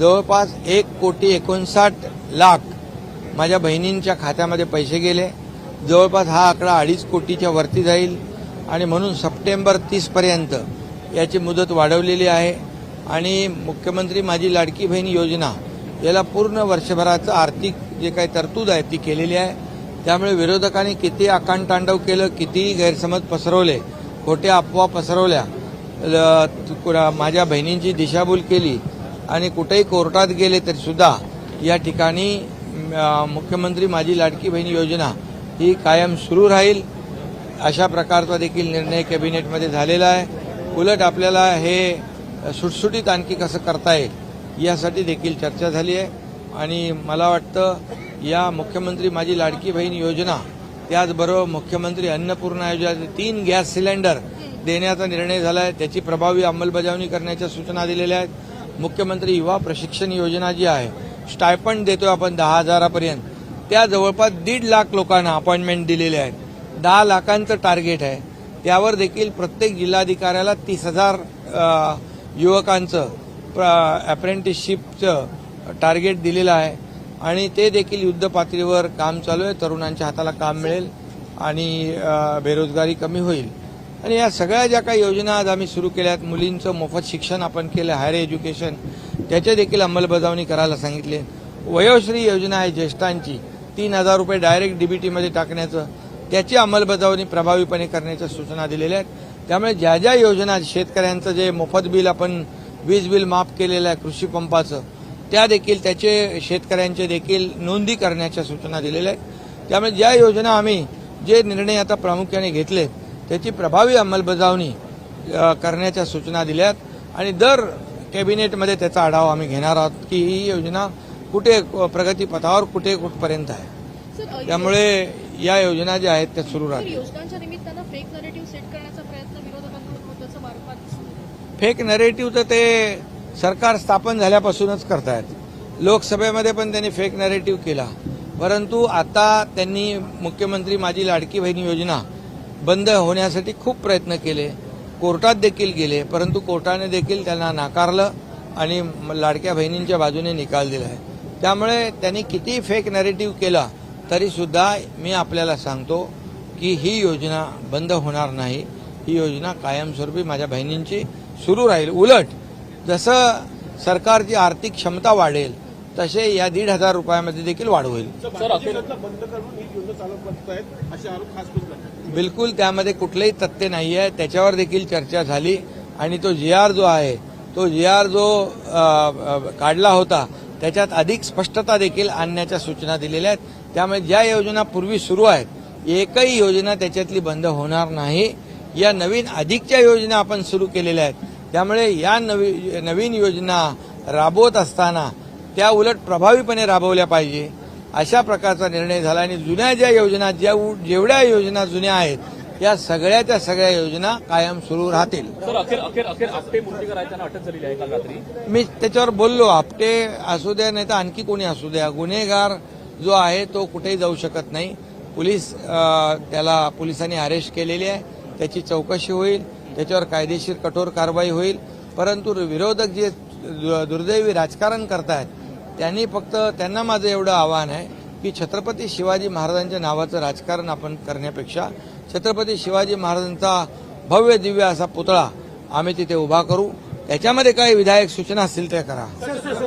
जवळपास एक कोटी एकोणसाठ लाख माझ्या बहिणींच्या खात्यामध्ये पैसे गेले. जवळपास हा आकडा अडीच कोटीच्या वरती जाईल आणि म्हणून सप्टेंबर तीसपर्यंत याची मुदत वाढवलेली आहे. आणि मुख्यमंत्री माझी लाडकी बहीण योजना याला पूर्ण वर्षभराचं आर्थिक जे काही तरतूद आहे ती केलेली आहे. त्यामुळे विरोधकांनी किती आकांतांडव केलं कितीही गैरसमज पसरवले खोट्या अफवा पसरवल्या माझ्या बहिणींची दिशाभूल केली आणि कुठेही कोर्टात गेले तरी सुद्धा या ठिकाणी मुख्यमंत्री माझी लाडकी बहीण योजना ही कायम सुरू राहील. अशा प्रकारचा देखील निर्णय कॅबिनेटमध्ये झालेला आहे. उलट आपल्याला हे सुटसुटीत आणखी कसं करता येईल यासाठी देखील चर्चा झाली आहे. आणि मला वाटतं या मुख्यमंत्री माझी लाडकी बहीण योजना त्याचबरोबर मुख्यमंत्री अन्नपूर्णा योजना तीन गॅस सिलेंडर देण्याचा निर्णय झाला आहे. त्याची प्रभावी अंमलबजावणी करण्याच्या सूचना दिलेल्या आहेत. मुख्यमंत्री युवा प्रशिक्षण योजना जी आहे स्टायपंड देतोय आपण दहा हजारापर्यंत. त्या जवळपास दीड लाख लोकांना अपॉइंटमेंट दिलेले आहेत. दहा लाखांचं टार्गेट आहे. त्यावर देखील प्रत्येक जिल्हाधिकाऱ्याला तीस हजार युवकांचं अप्रेंटिसशिपचं टार्गेट दिलेलं आहे. आणि ते देखील युद्ध पातळीवर काम चालू आहे. तरुणांच्या हाताला काम मिळेल आणि बेरोजगारी कमी होईल. आणि या सगळ्या ज्या काही योजना आज आम्ही सुरू केल्या आहेत मुलींचं मोफत शिक्षण आपण केलं हायर एज्युकेशन त्याच्या देखील अंमलबजावणी करायला सांगितले. वयोश्री योजना आहे ज्येष्ठांची तीन हजार रुपये डायरेक्ट डीबीटीमध्ये टाकण्याचं त्याची अंमलबजावणी प्रभावीपणे करण्याच्या सूचना दिलेल्या आहेत. त्यामुळे ज्या ज्या योजना शेतकऱ्यांचं जे मोफत बिल आपण वीज बिल माफ केलेलं आहे कृषी पंपाचं त्या देखील त्याचे शेतकऱ्यांचे देखील नोंदी करण्याच्या सूचना दिलेल्या आहेत. त्यामुळे ज्या योजना आम्ही जे निर्णय आता प्रामुख्याने घेतले त्याची प्रभावी अंमलबजावणी करण्याच्या सूचना दिल्या आहेत आणि दर कॅबिनेटमध्ये त्याचा आढावा आम्ही घेणार आहोत की ही योजना कुठे प्रगतीपथावर कुठे कुठपर्यंत आहे. त्यामुळे या योजना ज्या आहेत त्या सुरू राहतील. फेक नरेटिव्ह तर ते सरकार स्थापन झाल्यापासूनच करतायत. लोकसभेमध्ये पण त्यांनी फेक नरेटिव्ह केला. परंतु आता त्यांनी मुख्यमंत्री माझी लाडकी बहीण योजना बंद होण्यासाठी खूप प्रयत्न केले. कोर्टात देखील गेले परंतु कोर्टाने देखील त्यांना नाकारलं आणि लाडक्या बहिणींच्या बाजूने निकाल दिला आहे. त्यामुळे त्यांनी किती फेक नॅरेटिव्ह केला तरी सुद्धा मी आपल्याला सांगतो की ही योजना बंद होणार नाही. ही योजना कायमस्वरूपी माझ्या बहिणींची सुरू राहील. उलट जसं सरकारची आर्थिक क्षमता वाढेल तसे या दीड हजार रुपयामध्ये देखील वाढ होईल. सर अखेर बंद करून ही योजना चालू करतायत असे आरोप खास करून करतात बिलकुल त्यामध्ये कुठलेही तथ्य नाही आहे त्याच्यावर देखील चर्चा झाली आणि तो जी आर जो आहे तो जी आर जो काढला होता त्याच्यात अधिक स्पष्टता देखील आणण्याच्या सूचना दिलेल्या आहेत. त्यामुळे ज्या योजना पूर्वी सुरू आहेत एकही योजना त्याच्यातली बंद होणार नाही. या नवीन अधिकच्या योजना आपण सुरू केलेल्या आहेत. त्यामुळे या नवी नवीन योजना राबवत असताना त्या उलट प्रभावीपणे राबवल्या पाहिजे. अशा प्रकारचा निर्णय झाला आणि जुन्या ज्या योजना ज्या जेवढ्या योजना जुन्या आहेत या सगळ्याच्या सगळ्या योजना कायम सुरू राहतील. मी त्याच्यावर बोललो आपटे असू द्या नाही तर आणखी कोणी असू द्या. गुन्हेगार जो आहे तो कुठेही जाऊ शकत नाही. पोलीस त्याला पोलिसांनी अरेस्ट केलेली आहे. त्याची चौकशी होईल. त्याच्यावर कायदेशीर कठोर कारवाई होईल. परंतु विरोधक जे दुर्दैवी राजकारण करतायत त्यांनी फक्त त्यांना माझं एवढं आव्हान आहे की छत्रपती शिवाजी महाराजांच्या नावाचं राजकारण आपण करण्यापेक्षा छत्रपती शिवाजी महाराजांचा भव्य दिव्य असा पुतळा आम्ही तिथे उभा करू. त्याच्यामध्ये काही विधायक सूचना असतील त्या करा.